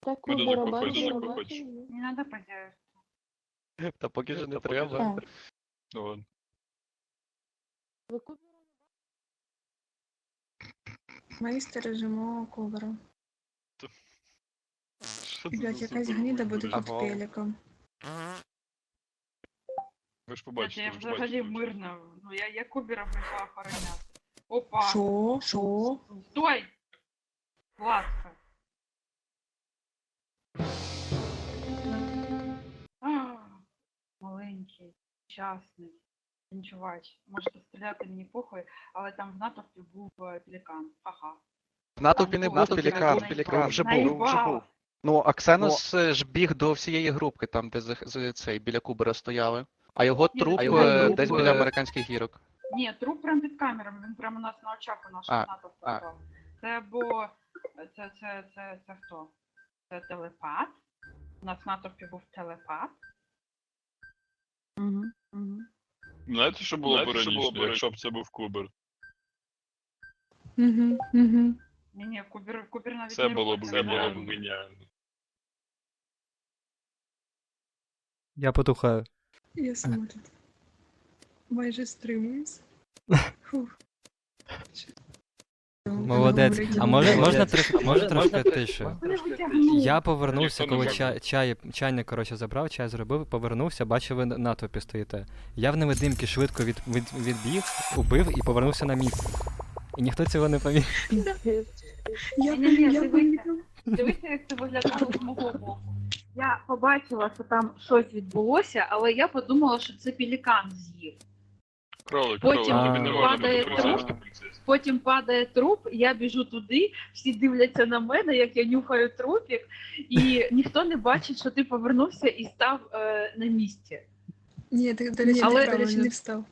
Так Ми ви дуже барабан похожі, дуже барабан? похожі. Не надо подержать. Та поки що не Та поки треба. Так. Ну ладно. Ви кубера Ми стережемо ковера. Що це Блять, за якась супер гніда вибір? буде під Ага. пеліком. Ви ж Блядь, побачите, я ви ж взагалі бачите. мирно. Ну, я, я Кубера прийшла охороняти. Опа! Що? Що? Стой! Ласка. Маленький, щасний, нічувач. Можете стріляти мені похуй, але там в натовпі був е, пелікан. Ха-ха. В натовпі не був натовпі пелікан, був пелікан вже був. Наїбала. Ну, Аксенос е, ж біг до всієї групки, там, де з, цей, біля Кубера стояли. А його Ні, труп а е, його десь біля американських гірок. Ні, труп прямо під камерами, він прямо у нас на очах у нашого А, натовпу. а. Це або це, це, це, це хто? Це телепат. У нас в натовпі був телепат. Знаєте, що було б Знаєте, що було іронічно, якщо б це був Кубер? Угу, угу. Ні, ні, Кубер, Кубер навіть Це не було б робив Це було б геніально. геніально. Я потухаю. Я сама тут. Майже стримуюсь. Фух. Молодець. А може, можна, трохи, може трошки тише? Я повернувся, коли чай, чай, чайник, коротше, забрав, чай зробив, повернувся, бачив, ви на натовпі стоїте. Я в невидимки швидко від, від, відбіг, убив і повернувся на місце. І ніхто цього не помітив. Я, дивися. як це виглядало з мого боку. Я побачила, що там щось відбулося, але я подумала, що це пелікан з'їв. Кролик, Потім кролик, тобі не можна падає бути труп. поліцейським. Потім падає труп, я біжу туди, всі дивляться на мене, як я нюхаю трупік, і ніхто не бачить, що ти повернувся і став е, на місці. Ні, ти, до речі, Але- ти правильно не встав.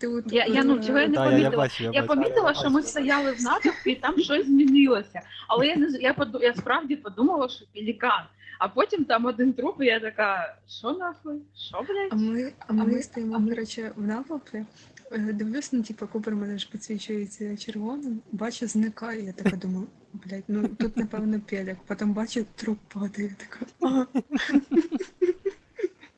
Ти от, Я, я ну чого я не Та, я, я помітила. бачу, я Я бачу. помітила, що ми стояли в натовпі, і там щось змінилося. Але я не з- я поду- я справді подумала, що пелікан. А потім там один труп, і я така, що нахуй? Що, А блядь? ми, а ми стоїмо, коротше, в навопі. Е, Дивлюсь, ну, типу, Купер мене ж підсвічується червоним, бачу, зникає. Я така думаю, блядь, ну тут напевно пелік. Потім бачу, труп падає. Така. А.